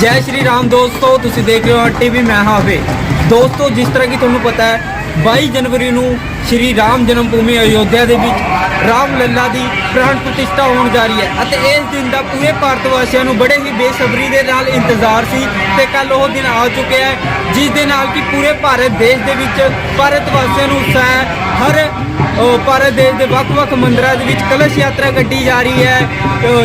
ਜੈ ਸ਼੍ਰੀ ਰਾਮ ਦੋਸਤੋ, ਤੁਸੀਂ ਦੇਖ ਰਹੇ ਹੋ ਟੀਵੀ, ਮੈਂ ਹਾਂ ਵੇ ਦੋਸਤੋ, ਜਿਸ ਤਰ੍ਹਾਂ ਕਿ ਤੁਹਾਨੂੰ ਪਤਾ ਹੈ 22 ਜਨਵਰੀ ਨੂੰ ਸ਼੍ਰੀ ਰਾਮ ਜਨਮ ਭੂਮੀ ਅਯੋਧਿਆ ਦੇ ਵਿੱਚ ਰਾਮ ਲੱਲਾ ਦੀ ਪ੍ਰਾਣ ਪ੍ਰਤਿਸ਼ਠਾ ਹੋਣ ਜਾ ਰਹੀ ਹੈ ਅਤੇ ਇਸ ਦਿਨ ਦਾ ਪੂਰੇ ਭਾਰਤ ਵਾਸੀਆਂ ਨੂੰ ਬੜੇ ਹੀ ਬੇਸਬਰੀ ਦੇ ਨਾਲ ਇੰਤਜ਼ਾਰ ਸੀ ਤੇ ਕੱਲ ਉਹ ਦਿਨ ਆ ਚੁੱਕਿਆ ਹੈ, ਜਿਸ ਦੇ ਨਾਲ ਕਿ ਪੂਰੇ ਭਾਰਤ ਦੇਸ਼ ਦੇ ਵਿੱਚ ਭਾਰਤ ਵਾਸੀਆਂ ਨੂੰ ਉਤਸ਼ਾਹ ਹੈ ਹਰ ਭਾਰਤ ਦੇਸ਼ ਦੇ ਵੱਖ-ਵੱਖ ਮੰਦਰਾਂ ਦੇ ਵਿੱਚ ਕਲਸ਼ ਯਾਤਰਾ ਕੱਢੀ ਜਾ ਰਹੀ ਹੈ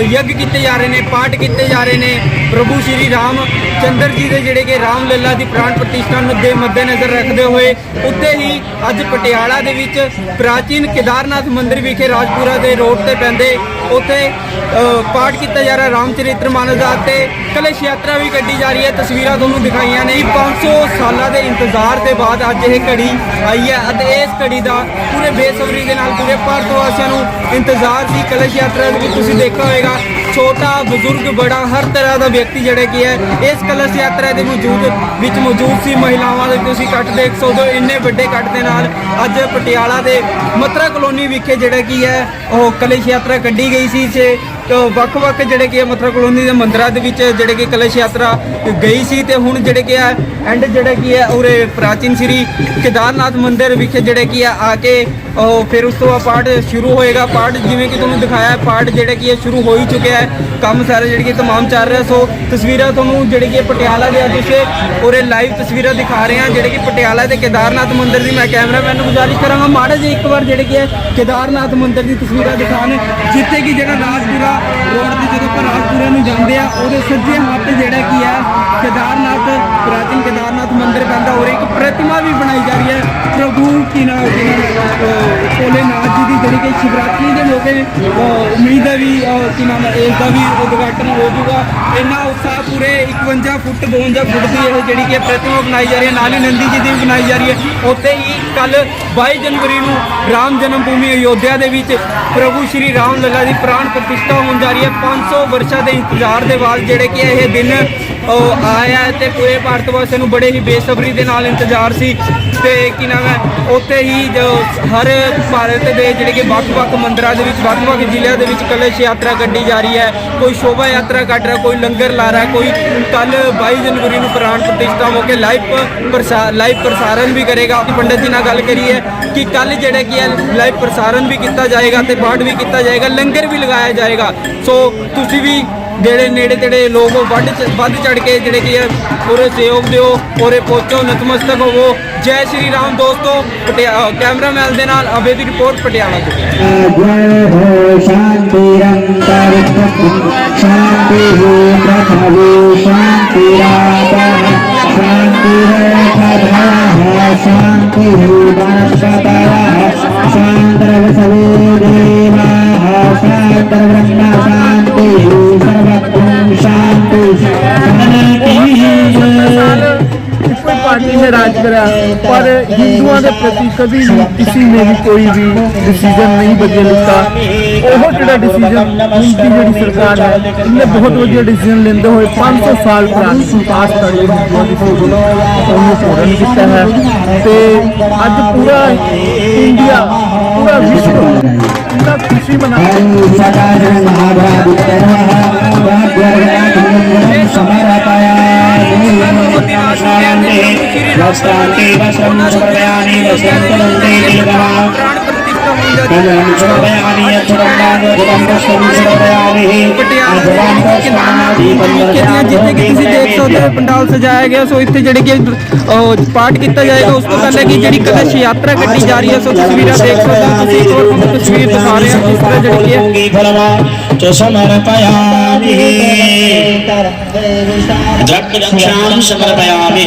ਯੱਗ ਕੀਤੇ ਜਾ ਰਹੇ ਨੇ, ਪਾਠ ਕੀਤੇ ਜਾ ਰਹੇ ਨੇ। ਪ੍ਰਭੂ ਸ਼੍ਰੀ ਰਾਮ ਚੰਦਰ ਜੀ ਦੇ ਜਿਹੜੇ ਕਿ ਰਾਮ ਲੱਲਾ ਦੀ ਪ੍ਰਾਣ ਪ੍ਰਤਿਸ਼ਠਾ ਨੂੰ ਦੇ ਮੱਦੇਨਜ਼ਰ ਰੱਖਦੇ ਹੋਏ ਉੱਤੇ ਹੀ ਅੱਜ ਪਟਿਆਲਾ ਦੇ ਵਿੱਚ ਪ੍ਰਾਚੀਨ ਕੇਦਾਰਨਾਥ ਮੰਦਿਰ ਵਿਖੇ ਰਾਜਪੁਰਾ ਦੇ ਰੋਡ ਤੇ ਪੈਂਦੇ ਉੱਥੇ ਪਾਠ ਕੀਤਾ ਜਾ ਰਿਹਾ ਰਾਮ ਚਰਿਤ੍ਰ ਮਾਨਸ ਦਾ ਤੇ ਕਲਸ਼ ਯਾਤਰਾ ਵੀ ਕੱਢੀ ਜਾ ਰਹੀ ਹੈ। ਤਸਵੀਰਾਂ ਤੁਹਾਨੂੰ ਦਿਖਾਈਆਂ ਨੇ। 500 ਸਾਲਾਂ ਦੇ ਇੰਤਜ਼ਾਰ ਦੇ ਬਾਅਦ ਅੱਜ ਇਹ ਘੜੀ ਆਈ ਹੈ ਅਤੇ ਇਸ ਘੜੀ ਦਾ ਪੂਰੇ ਬੇਸਬਰੀ ਦੇ ਨਾਲ, ਪੂਰੇ ਭਾਰਤ ਵਾਸੀਆਂ ਨੂੰ ਇੰਤਜ਼ਾਰ ਦੀ ਕਲਸ਼ ਯਾਤਰਾ ਦੇ ਵਿੱਚ ਤੁਸੀਂ ਦੇਖਿਆ ਹੋਵੇਗਾ। ਛੋਟਾ ਬਜ਼ੁਰਗ ਬੜਾ, ਹਰ ਤਰ੍ਹਾਂ ਦਾ ਵਿਅਕਤੀ ਜਿਹੜੇ ਕੀ ਹੈ, ਇਸ ਕਲਸ਼ ਯਾਤਰਾ ਦੇ ਮੌਜੂਦ, ਵਿੱਚ ਮੌਜੂਦ ਸੀ ਮਹਿਲਾਵਾਂ ਦੇ, ਤੁਸੀਂ ਕੱਟ ਦੇਖ ਸਕਦੇ ਹੋ, ਇੰਨੇ ਵੱਡੇ ਕੱਟ ਦੇ ਨਾਲ ਅੱਜ ਪਟਿਆਲਾ ਦੇ ਮਤਰਾ ਕਲੋਨੀ ਵਿਖੇ ਜਿਹੜਾ ਕੀ ਹੈ, ਉਹ ਕਲਸ਼ ਯਾਤਰਾ ਕੱਢੀ ਗਈ ਸੀ ਤੇ ਵੱਖ-ਵੱਖ ਜਿਹੜੇ ਕਿ ਮਥੁਰਾ ਕਲੋਨੀ ਦੇ ਮੰਦਰਾਂ ਦੇ ਵਿੱਚ ਜਿਹੜੇ ਕਿ ਕਲਸ਼ ਯਾਤਰਾ ਗਈ ਸੀ ਤੇ ਹੁਣ ਜਿਹੜੇ ਕਿ ਆ ਐਂਡ ਜਿਹੜੇ ਕਿ ਹੈ ਉਰੇ ਪ੍ਰਾਚੀਨ ਸ੍ਰੀ ਕੇਦਾਰਨਾਥ ਮੰਦਿਰ ਵਿਖੇ ਜਿਹੜੇ ਕਿ ਹੈ ਆ ਕੇ ਉਹ ਫਿਰ ਉਸ ਤੋਂ ਬਾਅਦ ਪਾਠ ਸ਼ੁਰੂ ਹੋਏਗਾ ਪਾਠ ਜਿਵੇਂ ਕਿ ਤੁਹਾਨੂੰ ਦਿਖਾਇਆ ਪਾਠ ਜਿਹੜੇ ਕਿ ਹੈ ਸ਼ੁਰੂ ਹੋ ਹੀ ਚੁੱਕਿਆ ਹੈ ਕੰਮ ਸਾਰੇ ਜਿਹੜੇ ਕਿ ਤਮਾਮ ਚੱਲ ਰਿਹਾ ਸੋ ਤਸਵੀਰਾਂ ਤੁਹਾਨੂੰ ਜਿਹੜੇ ਕਿ ਪਟਿਆਲਾ ਦੇ ਅੱਜ ਉਰੇ ਲਾਈਵ ਤਸਵੀਰਾਂ ਦਿਖਾ ਰਹੇ ਹਾਂ ਜਿਹੜੇ ਕਿ ਪਟਿਆਲਾ ਦੇ ਕੇਦਾਰਨਾਥ ਮੰਦਿਰ ਦੀ ਮੈਂ ਕੈਮਰਾਮੈਨ ਨੂੰ ਗੁਜ਼ਾਰਿਸ਼ ਕਰਾਂਗਾ ਮਾੜਾ ਜੀ ਇੱਕ ਵਾਰ ਜਿਹੜੇ ਕਿ ਕੇਦਾਰਨਾਥ ਮੰਦਿਰ ਦੀ ਤਸਵੀਰਾਂ ਦਿਖਾਣ ਜਿੱਥੇ ਕਿ ਜਿਹੜਾ ਰਾਜਪੁਰਾ ਰੋਡ ਦੀ ਜਦੋਂ ਆਪਾਂ ਰਾਜਪੁਰਾ ਨੂੰ ਜਾਂਦੇ ਆ, ਉਹਦੇ ਸੱਜੇ ਹੱਥ ਜਿਹੜਾ ਕੀ ਹੈ ਕੇਦਾਰਨਾਥ, ਪ੍ਰਾਚੀਨ ਕੇਦਾਰਨਾਥ ਮੰਦਿਰ ਪੈਂਦਾ, ਔਰ ਇੱਕ ਪ੍ਰਤਿਮਾ ਵੀ ਬਣਾਈ ਜਾ ਰਹੀ ਹੈ। ਪ੍ਰਭੂ ਕੀ ਨਾਮ ਕੀ ਨਾਮ ਜੀ ਦੀ ਜਿਹੜੀ ਕਿ ਸ਼ਿਵਰਾਤਰੀ ਦੇ ਮੌਕੇ ਉਮੀਦ ਹੈ ਵੀ ਅਹ, ਕੀ ਨਾਮ ਹੈ ਇਸ ਦਾ ਵੀ ਉਦਘਾਟਨ ਹੋ ਜਾਊਗਾ। ਇੰਨਾ ਉਤਸ਼ਾਹ ਪੂਰੇ 51 ਫੁੱਟ 52 ਫੁੱਟ ਦੀ ਇਹ ਜਿਹੜੀ ਕਿ ਪ੍ਰਤਿਮਾ ਬਣਾਈ ਜਾ ਰਹੀ ਹੈ ਨਾਲ ਹੀ ਨੰਦੀ ਜੀ ਦੀ ਵੀ ਬਣਾਈ ਜਾ ਰਹੀ ਹੈ। ਉੱਥੇ ਹੀ ਕੱਲ 22 ਜਨਵਰੀ ਨੂੰ ਰਾਮ ਜਨਮ ਭੂਮੀ ਅਯੋਧਿਆ ਦੇ ਵਿੱਚ ਪ੍ਰਭੂ ਸ਼੍ਰੀ ਰਾਮ ਲੱਲਾ ਦੀ ਪ੍ਰਾਣ ਪ੍ਰਤਿਸ਼ਠਾ ਹੋਣ ਜਾ ਰਹੀ ਹੈ। 500 ਵਰਸ਼ਾਂ ਦੇ ਇੰਤਜ਼ਾਰ ਦੇ ਬਾਅਦ ਜਿਹੜੇ ਕਿ ਇਹ ਦਿਨ ਉਹ ਆਇਆ ਹੈ ਤੇ ਪੂਰੇ ਭਾਰਤ ਵਾਸੀਆਂ ਨੂੰ ਬੜੇ ਹੀ ਬੇਸਬਰੀ ਦੇ ਨਾਲ ਇੰਤਜ਼ਾਰ ਸੀ ਤੇ ਕੀ ਨਾਮ ਹੈ, ਉੱਥੇ ਹੀ ਜੋ ਹਰ ਭਾਰਤ ਦੇ ਜਿਹੜੇ ਕਿ ਵੱਖ-ਵੱਖ ਮੰਦਰਾਂ ਦੇ ਵਿੱਚ, ਵੱਖ-ਵੱਖ ਜ਼ਿਲ੍ਹਿਆਂ ਦੇ ਵਿੱਚ ਕਲਸ਼ ਯਾਤਰਾ ਕੱਢੀ ਜਾ ਰਹੀ ਹੈ। ਕੋਈ ਸ਼ੋਭਾ ਯਾਤਰਾ ਕੱਢ ਰਿਹਾ, ਕੋਈ ਲੰਗਰ ਲਾ ਰਿਹਾ, ਕੋਈ ਕੱਲ 22 ਜਨਵਰੀ ਨੂੰ ਪ੍ਰਾਣ ਪ੍ਰਤਿਸ਼ਠਾ ਮੌਕੇ ਲਾਈਵ ਲਾਈਵ ਪ੍ਰਸਾਰਣ ਵੀ ਕਰੇਗਾ। ਪੰਡਤ ਜੀ ਨਾਲ ਗੱਲ ਕਰੀਏ ਕਿ ਕੱਲ ਜਿਹੜਾ ਕੀ ਹੈ, ਲਾਈਵ ਪ੍ਰਸਾਰਣ ਵੀ ਕੀਤਾ ਜਾਏਗਾ ਤੇ ਪਾਠ ਵੀ ਕੀਤਾ ਜਾਏਗਾ, ਲੰਗਰ ਵੀ ਲਗਾਇਆ ਜਾਏਗਾ। ਸੋ ਤੁਸੀਂ ਵੀ ਜਿਹੜੇ ਨੇੜੇ ਤੇੜੇ ਲੋਕ ਉਹ ਵੱਧ ਚ- ਵੱਧ ਚੜ ਕੇ ਜਿਹੜੇ ਕੀ ਹੈ ਪੂਰੇ ਸਹਿਯੋਗ ਦਿਓ ਔਰੇ ਪਹੁੰਚੋ ਨਤਮਸਤਕ ਹੋਵੋ ਜੈ ਸ਼੍ਰੀ ਰਾਮ ਦੋਸਤੋ ਪਟਿਆ- ਕੈਮਰਾਮੈਨ ਦੇ ਨਾਲ ਅਬੇ ਦੀ ਰਿਪੋਰਟ ਪਟਿਆਲਾ ਤੋਂ जय हो शांतिरंतर शांति पृथ्वी ਪਾਰਟੀ ਨੇ ਰਾਜ ਕਰਿਆ, ਪਰ ਹਿੰਦੂਆਂ ਦੇ ਪ੍ਰਤੀ ਕਦੀ ਵੀ ਕਿਸੇ ਨੇ ਵੀ ਕੋਈ ਵੀ ਡਿਸੀਜਨ ਨਹੀਂ ਬਦਲ ਦਿੱਤਾ ਉਹ ਜਿਹੜਾ ਡਿਸੀਜਨ ਦੀ ਜਿਹੜੀ ਸਰਕਾਰ ਹੈ, ਇਹਨੇ ਬਹੁਤ ਵਧੀਆ ਡਿਸੀਜਨ ਲੈਂਦੇ ਹੋਏ 500 ਸਾਲ ਪੁਰਾਣੀ ਪਾਸ ਕਰੀ ਹਿੰਦੂਆਂ ਦੀ ਫੋਟੋ ਉਹਨੂੰ ਪੂਰਨ ਕੀਤਾ ਹੈ। ਤੇ ਅੱਜ ਪੂਰਾ ਇੰਡੀਆ, ਪੂਰਾ ਵਿਸ਼ਵ ਪੂਰਾ ਖੁਸ਼ੀ ਮਨਾ ਰਿਹਾ ਹੈ ਸਮਰ ਆਇਆ శాంతి వసంతి వసంతి पंडाल सजाया गया सो इतने जड़ी पाठ किया जाएगा उसको पहले की जी कलश यात्रा कटी जा रही है सो तस्वीर देख सकते हो तस्वीर दिखा रहे हैं जिस तरह जड़ी की समर्पयामि समर्पयामि